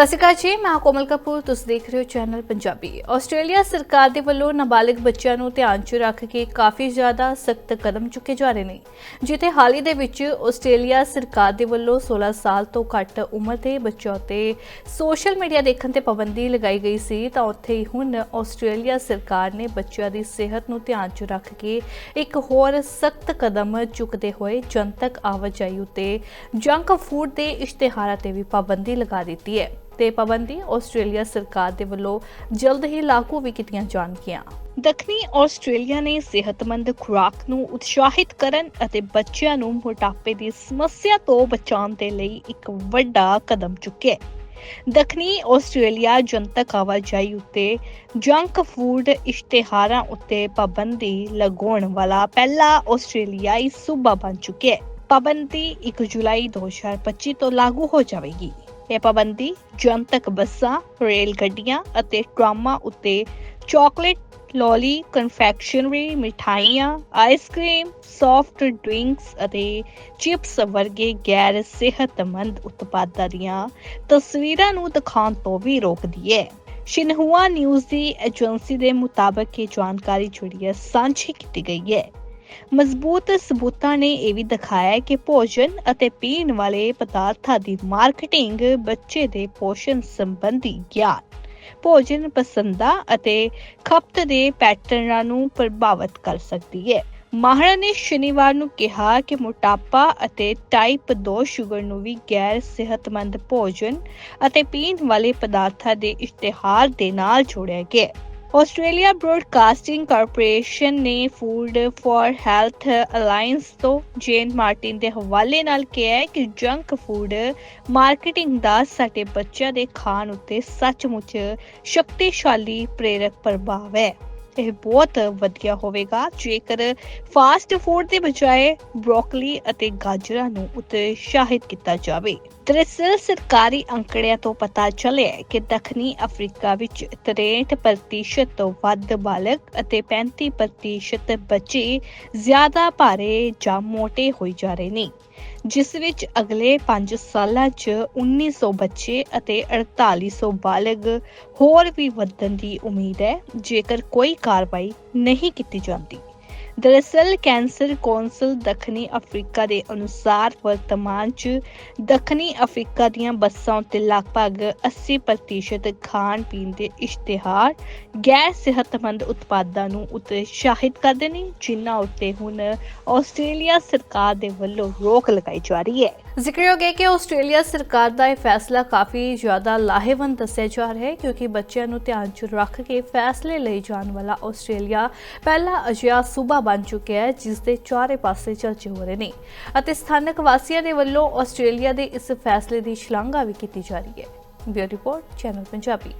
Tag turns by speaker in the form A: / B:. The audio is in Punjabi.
A: ਸਤਿ ਸ਼੍ਰੀ ਅਕਾਲ ਜੀ, ਮੈਂ ਕੋਮਲ ਕਪੂਰ, ਤੁਸੀਂ ਦੇਖ ਰਹੇ ਹੋ ਚੈਨਲ ਪੰਜਾਬੀ। ਆਸਟ੍ਰੇਲੀਆ ਸਰਕਾਰ ਦੇ ਵੱਲੋਂ ਨਾਬਾਲਿਗ ਬੱਚਿਆਂ ਨੂੰ ਧਿਆਨ 'ਚ ਰੱਖ ਕੇ ਕਾਫੀ ਜ਼ਿਆਦਾ ਸਖਤ ਕਦਮ ਚੁੱਕੇ ਜਾ ਰਹੇ ਨੇ, ਜਿੱਥੇ ਹਾਲ ਹੀ ਦੇ ਵਿੱਚ ਆਸਟ੍ਰੇਲੀਆ ਸਰਕਾਰ ਦੇ ਵੱਲੋਂ 16 ਸਾਲ ਤੋਂ ਘੱਟ ਉਮਰ ਦੇ ਬੱਚਿਆਂ ਉੱਤੇ ਸੋਸ਼ਲ ਮੀਡੀਆ ਦੇਖਣ ਤੇ ਪਾਬੰਦੀ ਲਗਾਈ ਗਈ ਸੀ, ਤਾਂ ਉੱਥੇ ਹੀ ਹੁਣ ਆਸਟ੍ਰੇਲੀਆ ਸਰਕਾਰ ਨੇ ਬੱਚਿਆਂ ਦੀ ਸਿਹਤ ਨੂੰ ਧਿਆਨ 'ਚ ਰੱਖ ਕੇ ਇੱਕ ਹੋਰ ਸਖਤ ਕਦਮ ਚੁੱਕਦੇ ਹੋਏ ਜਨਤਕ ਆਵਾਜਾਈ ਉੱਤੇ ਜੰਕ ਫੂਡ ਦੇ ਇਸ਼ਤਿਹਾਰਾਂ ਤੇ ਵੀ ਪਾਬੰਦੀ ਲਗਾ ਦਿੱਤੀ ਹੈ। ਤੇ ਪਾਬੰਦੀ ਆਸਟ੍ਰੇਲੀਆ ਸਰਕਾਰ ਦੇ ਵੱਲੋਂ ਜਲਦ ਹੀ ਲਾਗੂ ਵੀ ਕੀਤੀਆਂ ਜਾਣਗੀਆਂ। ਦੱਖਣੀ ਆਸਟ੍ਰੇਲੀਆ ਨੇ ਸਿਹਤਮੰਦ ਖੁਰਾਕ ਨੂੰ ਉਤਸ਼ਾਹਿਤ ਕਰਨ ਅਤੇ ਬੱਚਿਆਂ ਨੂੰ ਮੋਟਾਪੇ ਦੀ ਸਮੱਸਿਆ ਤੋਂ ਬਚਾਉਣ ਦੇ ਲਈ ਇੱਕ ਵੱਡਾ ਕਦਮ ਚੁੱਕਿਆ ਹੈ। ਦੱਖਣੀ ਆਸਟ੍ਰੇਲੀਆ ਜਨਤਕ ਆਵਾਜਾਈ ਉੱਤੇ ਜੰਕ ਫੂਡ ਇਸ਼ਤਿਹਾਰਾਂ ਉੱਤੇ ਪਾਬੰਦੀ ਲਗਾਉਣ ਵਾਲਾ ਪਹਿਲਾ ਆਸਟ੍ਰੇਲੀਆਈ ਸੂਬਾ ਬਣ ਚੁੱਕਿਆ ਹੈ। ਪਾਬੰਦੀ 1 ਜੁਲਾਈ 2025 ਤੋਂ ਲਾਗੂ ਹੋ ਜਾਵੇਗੀ। ਇਹ ਪਾਬੰਦੀ ਜਨਤਕ ਬੱਸਾਂ, ਰੇਲ ਗੱਡੀਆਂ ਅਤੇ ਟਰਾਮਾਂ ਉੱਤੇ ਚਾਕਲੇਟ ਲੋਲੀ ਕਨਫੈਕਸ਼ਨਰੀ ਮਿਠਾਈਆਂ ਆਈਸਕ੍ਰੀਮ ਸੌਫਟ ਡਰਿੰਕਸ ਅਤੇ ਚਿਪਸ ਵਰਗੇ ਗੈਰ ਸਿਹਤਮੰਦ ਉਤਪਾਦਾਂ ਦੀਆਂ ਤਸਵੀਰਾਂ ਨੂੰ ਦਿਖਾਉਣ ਤੋਂ ਵੀ ਰੋਕਦੀ ਹੈ। ਸ਼ਿਨਹੂਆ ਨਿਊਜ਼ ਦੀ ਏਜੰਸੀ ਦੇ ਮੁਤਾਬਕ ਇਹ ਜਾਣਕਾਰੀ ਜਿਹੜੀ ਹੈ ਸਾਂਝੀ ਕੀਤੀ ਗਈ ਹੈ। ਮਜ਼ਬੂਤ ਸਬੂਤਾਂ ਨੇ ਇਹ ਵੀ ਦਿਖਾਇਆ ਕਿ ਭੋਜਨ ਅਤੇ ਪੀਣ ਵਾਲੇ ਪਦਾਰਥਾਂ ਦੀ ਮਾਰਕੀਟਿੰਗ ਬੱਚੇ ਦੇ ਪੋਸ਼ਣ ਸੰਬੰਧੀ ਗਿਆਨ, ਭੋਜਨ ਪਸੰਦਾਂ ਅਤੇ ਖਪਤ ਦੇ ਪੈਟਰਨਾਂ ਨੂੰ ਪ੍ਰਭਾਵਿਤ ਕਰ ਸਕਦੀ ਹੈ। ਮਾਹਰਾਂ ਨੇ ਸ਼ਨੀਵਾਰ ਨੂੰ ਕਿਹਾ ਕਿ ਮੋਟਾਪਾ ਅਤੇ ਟਾਈਪ 2 ਸ਼ੂਗਰ ਨੂੰ ਵੀ ਗੈਰ ਸਿਹਤਮੰਦ ਭੋਜਨ ਅਤੇ ਪੀਣ ਵਾਲੇ ਪਦਾਰਥਾਂ ਦੇ ਇਸ਼ਤਿਹਾਰ ਦੇ ਨਾਲ ਜੋੜਿਆ ਗਿਆ। ਹੈ ਆਸਟ੍ਰੇਲੀਆ ਬ੍ਰੌਡਕਾਸਟਿੰਗ ਕਾਰਪੋਰੇਸ਼ਨ ਨੇ ਫੂਡ ਫਾਰ ਹੈਲਥ ਅਲਾਈਅੰਸ ਤੋਂ ਜੇਨ ਮਾਰਟਿਨ ਦੇ ਹਵਾਲੇ ਨਾਲ ਕਿਹਾ ਹੈ ਕਿ ਜੰਕ ਫੂਡ ਮਾਰਕੀਟਿੰਗ ਦਾ ਸਾਡੇ ਬੱਚਿਆਂ ਦੇ ਖਾਣ ਉੱਤੇ ਸੱਚਮੁੱਚ ਸ਼ਕਤੀਸ਼ਾਲੀ ਪ੍ਰੇਰਕ ਪ੍ਰਭਾਵ ਹੈ। ਇਹ ਬਹੁਤ ਵਧੀਆ ਹੋਵੇਗਾ। ਜੇਕਰ ਫਾਸਟ ਫੂਡ ਦੇ ਬਜਾਏ ਬ੍ਰੋਕਲੀ ਅਤੇ ਗਾਜਰਾਂ ਨੂੰ ਉਤਸ਼ਾਹਿਤ ਕੀਤਾ ਜਾਵੇ। ਦਰਅਸਲ ਸਰਕਾਰੀ ਅੰਕੜਿਆਂ ਤੋਂ ਪਤਾ ਚੱਲਿਆ ਕਿ ਦੱਖਣੀ ਅਫਰੀਕਾ ਵਿੱਚ 63% ਤੋਂ ਵੱਧ ਬਾਲਗ ਅਤੇ 35% ਬੱਚੇ ਜ਼ਿਆਦਾ ਭਾਰੇ ਜਾਂ ਮੋਟੇ ਹੋਈ ਜਾ ਰਹੇ ਨੇ। ਜਿਸ ਵਿੱਚ ਅਗਲੇ 5 ਸਾਲਾਂ 'ਚ 1900 ਬੱਚੇ ਅਤੇ 4800 ਬਾਲਗ ਹੋਰ ਵੀ ਵਧਣ ਦੀ ਉਮੀਦ ਹੈ, ਜੇਕਰ ਕੋਈ ਕਾਰਵਾਈ ਨਹੀਂ ਕੀਤੀ ਜਾਂਦੀ। ਦਰਅਸਲ ਕੈਂਸਰ ਕੌਂਸਲ ਦੱਖਣੀ ਅਫਰੀਕਾ ਦੇ ਅਨੁਸਾਰ ਵਰਤਮਾਨ 'ਚ ਦੱਖਣੀ ਅਫਰੀਕਾ ਦੀਆਂ ਬੱਸਾਂ ਉੱਤੇ ਲਗਭਗ 80% ਖਾਣ ਪੀਣ ਦੇ ਇਸ਼ਤਿਹਾਰ ਗੈਰ ਸਿਹਤਮੰਦ ਉਤਪਾਦਾਂ ਨੂੰ ਉਤਸ਼ਾਹਿਤ ਕਰਦੇ ਨੇ, ਜਿਨ੍ਹਾਂ ਉੱਤੇ ਹੁਣ ਆਸਟ੍ਰੇਲੀਆ ਸਰਕਾਰ ਦੇ ਵੱਲੋਂ ਰੋਕ ਲਗਾਈ ਜਾ ਰਹੀ ਹੈ। ਜ਼ਿਕਰਯੋਗ ਹੈ ਕਿ ਆਸਟ੍ਰੇਲੀਆ ਸਰਕਾਰ ਦਾ ਇਹ ਫੈਸਲਾ ਕਾਫੀ ਜ਼ਿਆਦਾ ਲਾਹੇਵੰਦ ਦੱਸਿਆ ਜਾ ਰਿਹਾ ਹੈ, ਕਿਉਂਕਿ ਬੱਚਿਆਂ ਨੂੰ ਧਿਆਨ 'ਚ ਰੱਖ ਕੇ ਫੈਸਲੇ ਲਈ ਜਾਣ ਵਾਲਾ ਆਸਟ੍ਰੇਲੀਆ ਪਹਿਲਾ ਅਜਿਹਾ ਸੂਬਾ ਬਣ ਚੁੱਕਿਆ ਹੈ ਜਿਸ ਦੇ ਚਾਰੇ ਪਾਸੇ ਚਰਚੇ ਹੋ ਰਹੇ ਨੇ। ਅਤੇ ਸਥਾਨਕ ਵਾਸੀਆਂ ਦੇ ਵੱਲੋਂ ਆਸਟ੍ਰੇਲੀਆ ਦੇ ਇਸ ਫੈਸਲੇ ਦੀ ਸ਼ਲਾਘਾ ਵੀ ਕੀਤੀ ਜਾ ਰਹੀ ਹੈ। Bureau report, channel Punjabi.